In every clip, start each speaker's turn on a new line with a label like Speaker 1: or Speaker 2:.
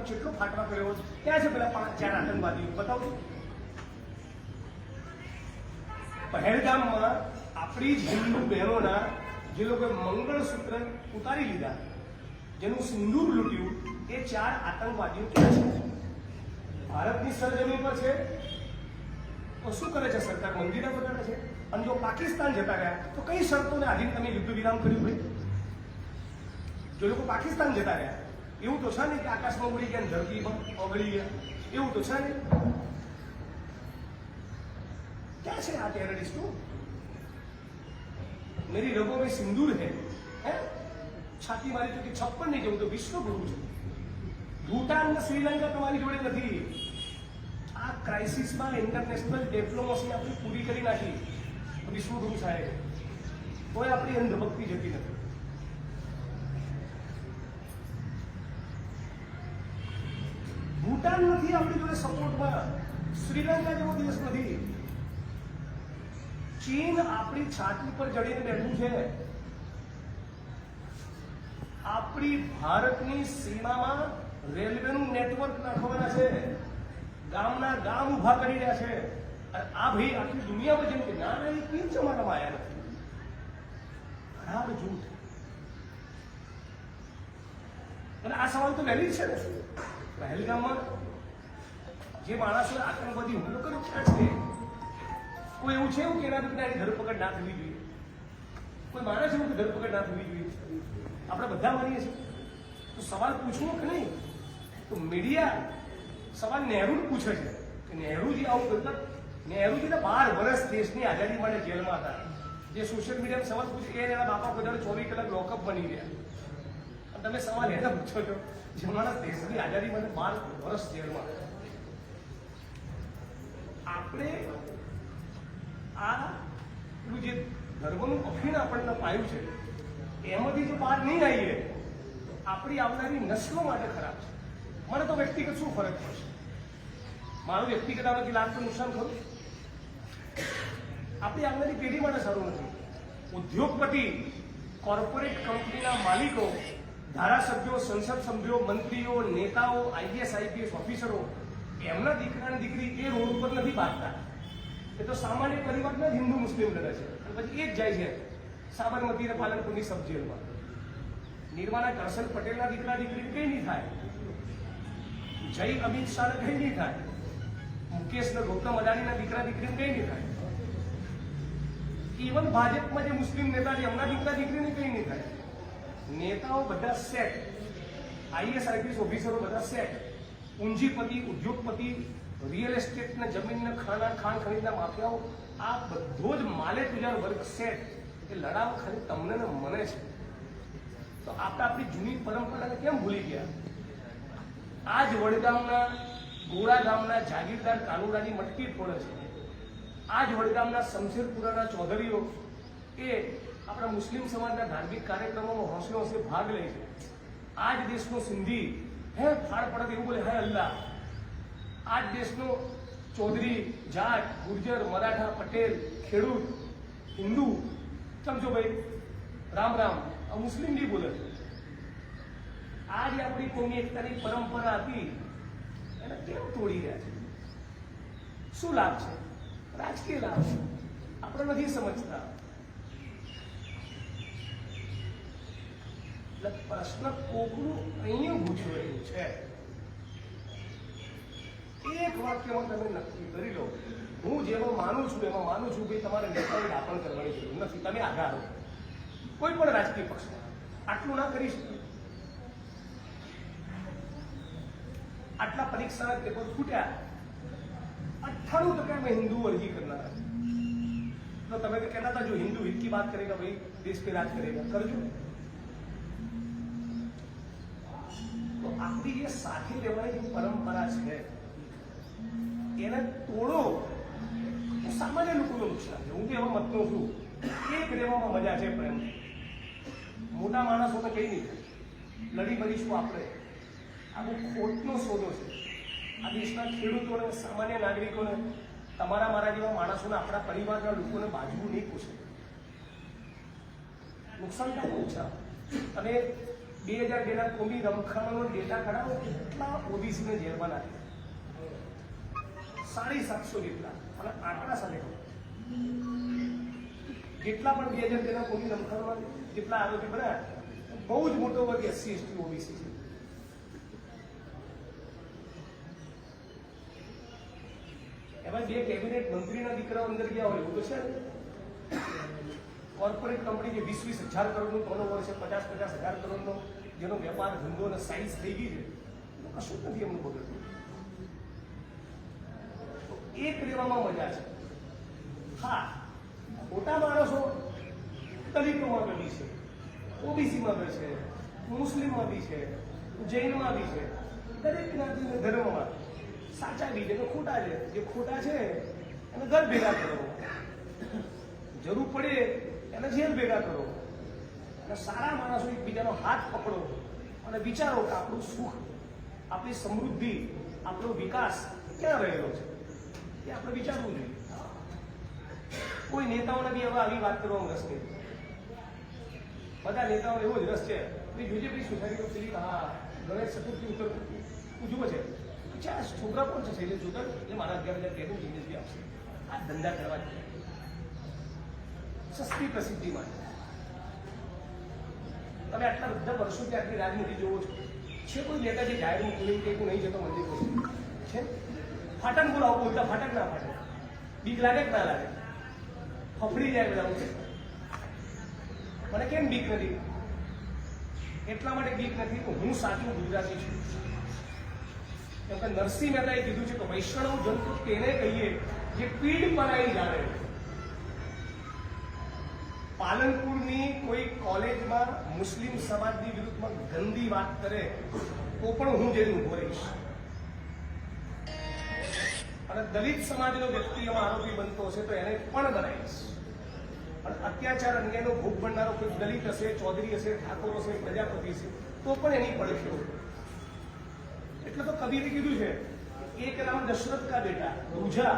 Speaker 1: પર કેટલો ફાટવા કર્યો ક્યાં છે પેલા પાંચ ચાર આતંકવાદીઓ. બતાવો પહેલગામમાં આપણી જ હિન્દુ બહેનોના જે લોકોએ મંગળસૂત્ર ઉતારી લીધા, જેનું સિંદૂર લૂંટ્યું, એ ચાર આતંકવાદીઓ ક્યાં છે. ભારતની સરજમી પર છે. તો શું કરે છે સરકાર? મંદિરે બગાડે છે. અને જો પાકિસ્તાન જતા રહ્યા તો કઈ શરતોને આધીન તમે યુદ્ધ વિરામ કર્યું ભાઈ જો લોકો પાકિસ્તાન જતા રહ્યા એવું તો છે નહીં કે આકાશમાં ઉડી ગયા ને ધરતીમાં ઓગળી ગયા એવું તો છે નહીં ક્યાં છે આ ટેરરિસ્ટો मेरी रगों में सिंदूर है हैं છાતી મારી તો કે છપ્પન નહીં જવું તો વિશ્વ ગુરુ છે ભૂટાન ને શ્રીલંકા તમારી જોડે નથી આ ક્રાઇસિસમાં ઇન્ટરનેશનલ ડિપ્લોમસી આપણી પૂરી કરી નાખી વિશ્વગુરુ સાહેબ કોઈ આપણી અંધભક્તિ જતી નથી ભૂટાન નથી, આપણી જોડે સપોર્ટમાં શ્રીલંકા જેવો દેશ નથી. ચીન આપણી છાતી પર જડીને બેઠું છે. આપણી ભારતની સીમામાં રેલવેનું નેટવર્ક નાખવાના છે. ગામના ગામ ઊભા કરી રહ્યા છે. અને આ ભાઈ આખી દુનિયામાં જેમ કે ના ના એ કેમ જમાનામાં આવ્યા નથી. ખરાબ જૂઠ અને આ સવાલ તો વહેલી છે ને પહેલગામમાં જે માણસોએ આતંકવાદી હુમલો કર્યો ક્યાં છે કોઈ એવું છે એવું કે એના વિરુદ્ધ ધરપકડ ના થવી જોઈએ? કોઈ માણસ એવું કે ધરપકડ ના થવી જોઈએ? આપણે બધા માનીએ છીએ. તો સવાલ પૂછવો કે નહીં? તો મીડિયા સવાલ નહેરુ પૂછે છે કે નહેરુજી આવું કરતા નહેરુજી બાર વર્ષ દેશની આઝાદી માટે જેલમાં હતા. જે સોશિયલ મીડિયામાં સવાલ પૂછે કે એના બાપા બધા ચોવીસ કલાક લોકઅપ બની ગયા. તમે સવાલ એને પૂછો છો જે માણસ દેશની આઝાદી મને બાર વર્ષ જેલમાં. આપણે આ જે ધર્મનું અફીણ આપણને પાયું છે, એમાંથી જો બહાર નહીં આવીએ આપણી આવનારી નસલો માટે ખરાબ છે. મને તો વ્યક્તિગત શું ફરક પડશે? મારું વ્યક્તિગત આમાંથી લાગતું નુકસાન ખરું આપણી આવનારી પેઢી માટે સારું નથી. ઉદ્યોગપતિ કોર્પોરેટ કંપનીના માલિકો ધારાસભ્યો, સંસદ સભ્યો, મંત્રીઓ, નેતાઓ આઈએસ આઈપીએસ ઓફિસરો, એમના દીકરા દીકરી એ રોડ ઉપર નથી બાંધતા એ તો સામાન્ય પરિવારના હિન્દુ મુસ્લિમ લડે છે. પછી એ જ જાય છે સાબરમતી અને પાલનપુરની સબ જેલમાં નિર્માના કરશન પટેલના દીકરા દીકરી કઈ નહીં થાય. જય અમિત શાહ કઈ નહીં થાય. મુકેશ ને ગૌતમ અદાણીના દીકરા દીકરી કઈ નહીં થાય. ઇવન ભાજપમાં જે મુસ્લિમ નેતા છે એમના દીકરા દીકરીને કઈ નહીં થાય. નેતાઓ બધા સેટ. આઈએસ આઈપીએસ ઓફિસરો બધા સેટ. પૂંજીપતિ, ઉદ્યોગપતિ રિયલ એસ્ટેટ ને જમીન ને ખાના, ખાણ ખરીદના માફિયાઓ, આ બધો જ માલે તુજાર વર્ગ સેટ. એ લડાવ ખાલી તમને ને મને છે. તો આપણે આપણી જૂની પરંપરાને કેમ ભૂલી ગયા? આ જ વડગામના ગોળા ગામના જાગીરદાર કાનુડાની મટકી ફોડે છે. આ જ વડગામના શમશેરપુરાના ચૌધરીઓ એ આપણા મુસ્લિમ સમાજના ધાર્મિક કાર્યક્રમોમાં હોંશલો હોંશે ભાગ લે છે. આ જ દેશનો સિંધી, હે ફાળ પડે એવું બોલે, હે અલ્લાહ. આ જ દેશનો ચૌધરી, જાટ, ગુર્જર, મરાઠા, પટેલ, ખેડૂત, હિન્દુ. સમજો ભાઈ, રામ રામ. આ મુસ્લિમ બી બોલે. આ જે આપણી કોમી એકતાની પરંપરા હતી, એને કેમ તોડી રહ્યા છે? શું લાભ છે? રાજકીય લાભ આપણે નથી સમજતા. એટલે પ્રશ્ન કોકનું અહીંયા ગૂંચવાયું છે. એક વાક્યમાં તમે નક્કી કરી લો. હું જેમાં માનું છું, એમાં માનું છું કે તમારે નેતાની દાપણ કરવાની જરૂર નથી. તમે આધાર કોઈ પણ રાજકીય પક્ષમાં આટલું ના કરી શકું આટલા પરીક્ષાના પેપર ફૂટ્યા. અઠ્ઠાણું ટકા મેં હિન્દુ અરજી કરનાર. તો તમે કહેતા હતા, જો હિન્દુ હિત કી બાત કરેગા ભાઈ, દેશ પે રાજ કરેગા. કરજો. તો આપણી જે સાથે રહેવાની જે પરંપરા છે. એને તોડો સામાન્ય લોકોનું નુકસાન છે. હું તો એવા મતનો છું એ રહેવામાં મજા છે પ્રેમ. મોટા માણસોને કઈ નહીં. લડી મળીશું આપણે. આ બહુ ખોટનો સોદો છે. આ દેશના ખેડૂતોને, સામાન્ય નાગરિકોને, તમારા મારા જેવા માણસોને, આપણા પરિવારના લોકોને બાજવું નહીં પૂછે. નુકસાન થાય ઓછા અને બે હજાર બેના કોમી રમખાણોનો ડેટા કઢાવો કેટલા ઓબીસીને જેલમાં નાખે સાડી સાતસો જેટલા અને આંકડા સાથે. જેટલા પણ બે હજાર બેના કોમી રમખાણોમાં જેટલા આરોપી બન્યા, બહુ જ મોટો વર્ગ એસસી, એસટી, ઓબીસી છે એમાં બે કેબિનેટ મંત્રીના દીકરાઓ અંદર ગયા હોય, એવું તો છે ને? કોર્પોરેટ કંપની જે વીસ વીસ હજાર કરોડનું ટર્નઓવર છે, પચાસ પચાસ હજાર કરોડનો જેનો વેપાર ધંધો અને સાઇઝ થઈ ગઈ છે એમાં કશું નથી એમનું બગડતું. તો એક રહેવામાં મજા છે. હા, મોટા માણસો દલિતોમાં બી છે, ઓબીસીમાં બી છે, મુસ્લિમમાં બી છે, જૈનમાં બી છે, દરેક જ્ઞાતિના ધર્મમાં સાચા બી છે કે ખોટા છે. જે ખોટા છે, એને ઘર ભેગા કરો. જરૂર પડે એને જેલ ભેગા કરો. અને સારા માણસો એકબીજાનો હાથ પકડો અને વિચારો કે આપણું સુખ, આપણી સમૃદ્ધિ, આપણો વિકાસ ક્યાં રહેલો છે? એ આપણે વિચારવું જોઈએ. કોઈ નેતાઓને બી હવે આવી વાત કરવામાં રસ નહીં બધા નેતાઓને એવો જ રસ છે. સુધારી ભાઈ સોસાયટીઓ પેલી હા, ગણેશ ચતુર્થી ઉત્તર ઉજવો છે. ચાર છોકરા પણ છે? શૈલેષ જોતર એ મારા અગિયાર હજાર કહેતું બિઝનેસ આપશે. આ ધંધા કરવા જ સસ્તી પ્રસિદ્ધિ માટે. તમે આટલા બધા વર્ષોથી આટલી રાજનીતિ જોવો છો. છે કોઈ નેતા જે જાહેર મોકલી કે કોઈ નહીં જતો મંદિર છે? ફાટક બોલાવો બોલતા, ફાટક ના ફાટે. બીક લાગે કે ના લાગે? ફફડી જાય બધા છે મને કેમ બીક નથી? એટલા માટે બીક નથી કે હું સાચું ગુજરાતી છું. કેમ કે નરસિંહ મહેતાએ કીધું છે કે વૈષ્ણવ જંતુ તેને કહીએ જે પીડ પરાઈ જાણે. પાલનપુરની કોઈ કોલેજમાં મુસ્લિમ સમાજની વિરુદ્ધમાં ગંદી વાત કરે, તો પણ હું જેને ઊભો રહીશ. અને દલિત સમાજનો વ્યક્તિ એમાં આરોપી બનતો હશે તો એને પણ બનાવીશ અને અત્યાચાર અન્યાયનો ભોગ બનનારો કોઈ દલિત હશે, ચૌધરી હશે, ઠાકોર હશે, પ્રજાપતિ હશે, તો પણ એની પડશે એટલે તો કબીરે કીધું છે એક નામ દશરથ કા બેટા, રૂજા,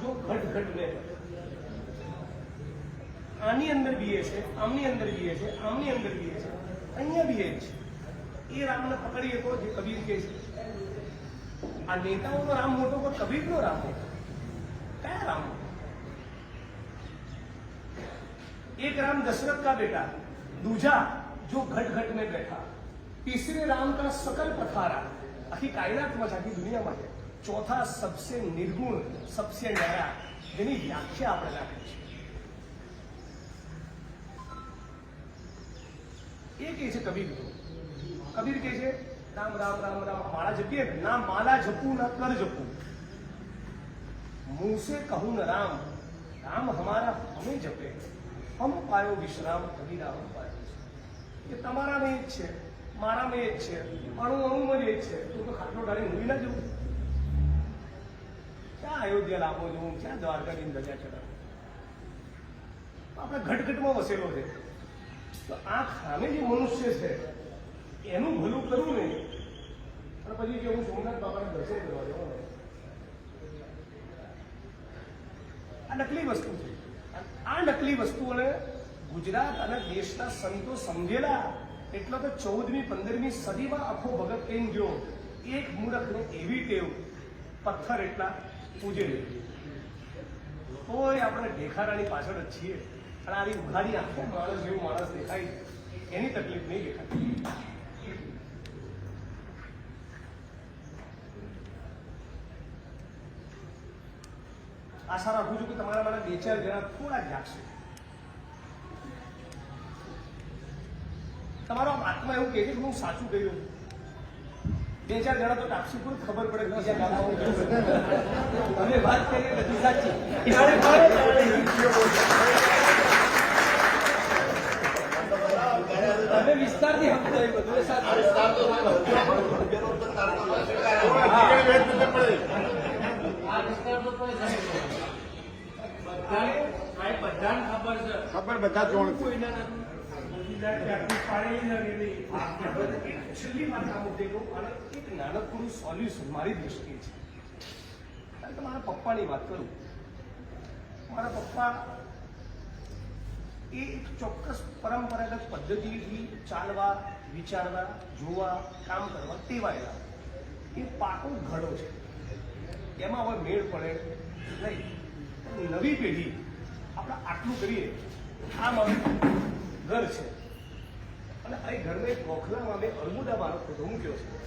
Speaker 1: જો ઘટ ઘટ में આની અંદર બીએ છે આમની અંદર બીએ છે આમની અંદર બીએ છે અહીંયા બીએ છે એ રામને પકડીએ તો જે કબીર કે છે આ નેતાઓનો રામ મોટો પણ કબીરનો રામ મોટો કયા રામ एक राम दशरथ का बेटा दूजा जो घट घट में बैठा तीसरे राम का सकल पथारा आखी कायनात मत आखी दुनिया में चौथा सबसे निर्गुण सबसे नया જેની વ્યાખ્યા આપણે રાખી છે એ કે છે કબીર કબીર કહે છે, રામ રામ રામ રામ, માળા જપીએ ને, ના માલા જપું, ના કર જપું. મુસે કહું ન, રામ રામ હમારા હમે જપે. હમ પાયો વિશ્રામ કબીરા હમ પાયો. એ તમારામાં એ જ છે, મારામાં એ જ છે, અણુ અણુમાં એ જ છે. તું તો ખાટલો ડાળી મૂવી ના જવું. ક્યાં અયોધ્યા લાવો છું? ક્યાં દ્વારકા ની ધજા ચડાવું આપણે ઘટઘટમાં વસેલો છે. તો આ ખામે જે મનુષ્ય છે, એનું ભલું કરવું ને અને પછી કે હું સોમનાથ બાપાને દર્શન કરવા જવાનું આ નકલી વસ્તુ છે. આ નકલી વસ્તુઓને ગુજરાત અને દેશના સંતો સમજેલા. એટલો તો ચૌદમી, પંદરમી સદીમાં આખો ભગત કહીને ગયો, એક મૂર્ખને એવી ટેવ, પથ્થર એટલા પૂજે કોઈ આપણે ઢેખારાની પાછળ જ છીએ. અને આવી ઉઘાડી આખો માણસ જેવું માણસ દેખાય છે. એની તકલીફ નહીં દેખાય આશા રાખું છું કે તમારા મારા બે ચાર જણા થોડા જાગશે તમારો આત્મા એવું કહે છે કે હું સાચું કહ્યું બે ચાર જણા તો ટાપસી પણ ખબર પડે બીજા ગામમાં. તમે વાત કરીએ બધી સાચી ત્યારે મારે ત્યારે યુક્તિઓ બોલશે. તમે વિસ્તારથી સમજો એ બધું એ સાચું.
Speaker 2: ખબર બધા જોણ
Speaker 1: નાનકડું સોલ્યુશન મારી દ્રષ્ટિએ છે. મારા પપ્પાની વાત કરું. મારા પપ્પા એ એક ચોક્કસ પરંપરાગત પદ્ધતિથી ચાલવા, વિચારવા, જોવા, કામ કરવા ટેવાયેલા. એ પાકો ઘડો છે. એમાં હવે મેળ પડે નહીં. નવી પેઢી આપણે આટલું કરીએ આ મારું ઘર છે. અને આ ઘરને ગોખલામાં મેં અર્બુદામાનો ફોટો મૂક્યો છે?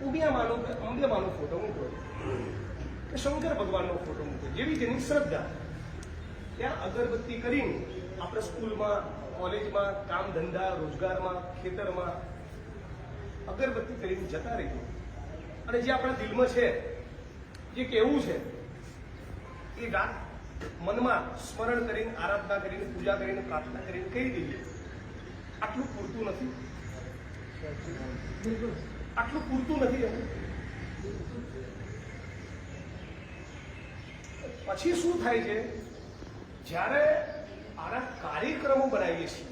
Speaker 1: ઉમિયામાનો કે અંબેમાનો ફોટો મૂક્યો કે શંકર ભગવાનનો ફોટો મૂક્યો જેવી જેની શ્રદ્ધા. ત્યાં અગરબત્તી કરીને આપણે સ્કૂલમાં, કોલેજમાં, કામ ધંધા, રોજગારમાં, ખેતરમાં અગરબત્તી કરીને જતા રહીએ. અને જે આપણા દિલમાં છે, જે કેવું છે, એ રાત મનમાં સ્મરણ કરીને, આરાધના કરીને, પૂજા કરીને, પ્રાર્થના કરીને કહી દઈએ. આટલું પૂરતું નથી. આટલું પૂરતું નથી પછી શું થાય છે? જ્યારે આના કાર્યક્રમો બનાવીએ છીએ,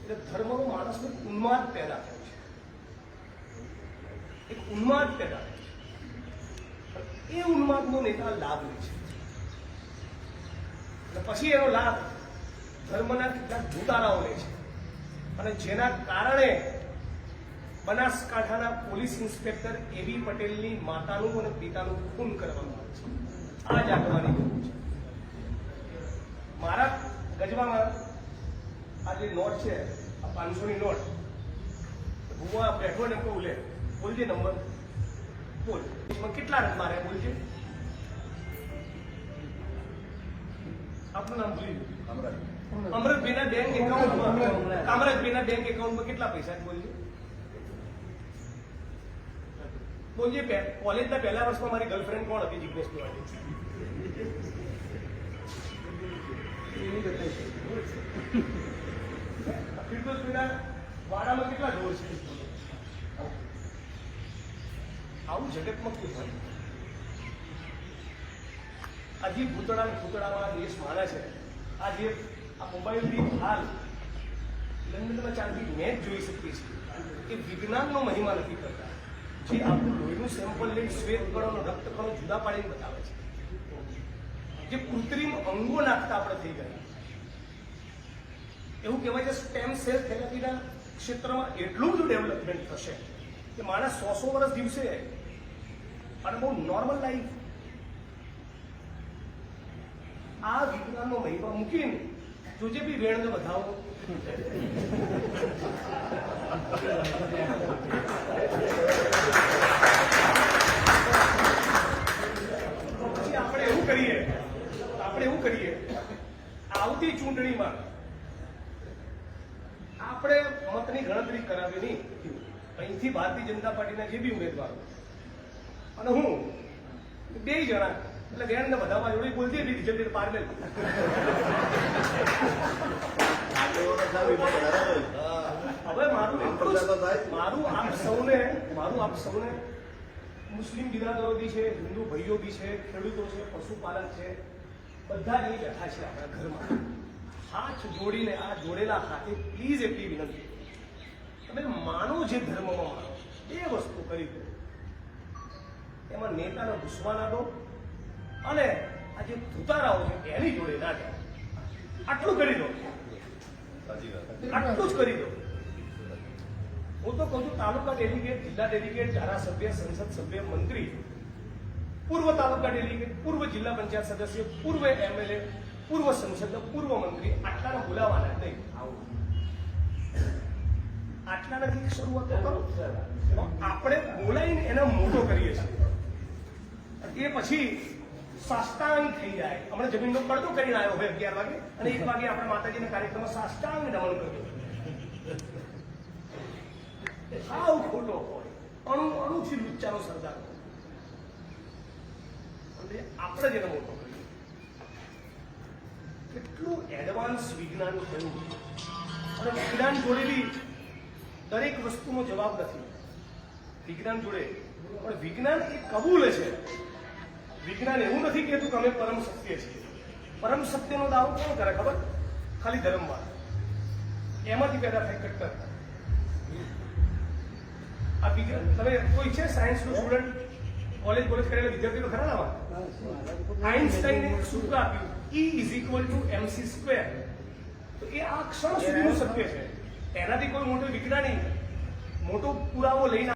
Speaker 1: એટલે ધર્મનો માણસનો ઉન્માદ પેદા થાય છે. એક ઉન્માદ પેદા થાય છે. એ ઉન્માદનો નેતા લાભ લે છે. પછી એનો લાભ ધર્મના કેટલાક ભૂતારાઓ લે છે. અને જેના કારણે બનાસકાંઠાના પોલીસ ઇન્સ્પેક્ટર એવી પટેલની માતાનું અને પિતાનું ખૂન કરવામાં આવે છે. આ જ આગવાની જરૂર છે. મારા ગજવામાં આ જે નોટ છે, આ પાંચસોની નોટ, હું બેઠો ને કહું લે, બોલજે નંબર, બોલ. કેટલા રન મારે બોલજે? આપનું નામ અમૃતભાઈના બેંક એકાઉન્ટમાં બેંક એકાઉન્ટમાં કેટલા પૈસા છે બોલજે બોલજે કોલેજના પહેલા વર્ષમાં મારી ગર્લફ્રેન્ડ કોણ હતી જિગ્નેશ તિવારી? વાડામાં કેટલા ઢોર છે? આવું જગતમાં કેવું હોય આ જે ભૂતળા ભૂતળામાં દેશ માને છે, આ જે આ મોબાઈલથી હાલ લંડનમાં ચાલતી મેચ જોઈ શકીએ છીએ, એ વિજ્ઞાનનો મહિમા નથી કરતા. જે આપણું લોહીનું સેમ્પલ લઈ શ્વેત કણો રક્ત કણો જુદા પાડીને બતાવે છે. જે કૃત્રિમ અંગો નાખતા આપણે થઈ ગયા. એવું કહેવાય છે સ્ટેમ સેલ થેરાપીના ક્ષેત્રમાં એટલું બધું ડેવલપમેન્ટ થશે કે માણસ સો સો વર્ષ દિવસે અને બહુ નોર્મલ લાઈફ આ વિજ્ઞાનનો મહિમા મૂકીને જોજે બી વેણને વધાવો. પછી આપણે એવું કરીએ, આપણે એવું કરીએ, આવતી ચૂંટણીમાં આપણે મતની ગણતરી કરાવી નહીં. અહીંથી ભારતીય જનતા પાર્ટીના જે બી ઉમેદવારો. અને હું બે જણા એટલે બેન ને બધામાં જોડી બોલતી હતી રિઝલ્ટ પાર્લેલ હવે મારું મારું આપ સૌને મારું આપ સૌને મુસ્લિમ બિરાદરો બી છે હિન્દુ ભાઈઓ બી છે ખેડૂતો છે પશુપાલક છે બધા એ બેઠા છે આપણા ઘરમાં. હાથ જોડીને આ જોડેલા હાથે પ્લીઝ એટલી વિનંતી. તમે માનો જે ધર્મમાં માનો એ વસ્તુ કરી દો. એમાં નેતાને ઘૂસવા ના દો અને આ જે ધુતારાઓ છે એની જોડે ના જાઓ આટલું કરી દો. આટલું જ કરી દો. હું તો કહું છું તાલુકા ડેલિગેટ જિલ્લા ડેલિગેટ ધારાસભ્ય સંસદ સભ્ય મંત્રી પૂર્વ તાલુકા ડેલિગેટ પૂર્વ જિલ્લા પંચાયત સદસ્ય પૂર્વ એમએલએ પૂર્વ સંસદ પૂર્વ મંત્રી આટલાને બોલાવાના નહીં. આટલાનાથી શરૂઆત તો કરો. આપણે બોલાવીને એને મોટો કરીએ છીએ. એ પછી સાષ્ટાંગ થઈ જાય. હમણાં જમીનનો પડતો કરીને આવ્યો હોય અગિયાર વાગે, અને એક વાગે આપણે માતાજીના કાર્યક્રમમાં સાષ્ટાંગ નમન કર્યું સાવ ખોટો હોય. અણુ, અણુથી લુચ્ચાનો સરદાર. અને આપણે જેને મોટો કરીએ. કેટલું એડવાન્સ વિજ્ઞાન થયું. અને વિજ્ઞાન જોડે બી દરેક વસ્તુનો જવાબ નથી. વિજ્ઞાન જોડે. પણ વિજ્ઞાન એ કબૂલે છે. વિજ્ઞાન એવું નથી કહેતું કે અમે પરમ સત્ય છીએ. પરમ સત્યનો દાવો કોણ કરે ખબર? ખાલી ધર્મવાદ એમાંથી પેદા થાય કટ્ટરતા આ વિજ્ઞાન, તમે કોઈ છે સાયન્સનું સ્ટુડન્ટ? કોલેજ કોલેજ કરેલા વિદ્યાર્થીઓ ખરા આવા? આઈન્સ્ટાઈને સૂત્ર આપ્યું E is equal to MC square તો એ આ ક્ષણ સુધીનું સત્ય છે. એનાથી કોઈ મોટો વિજ્ઞાન નહીં મોટો પુરાવો લઈને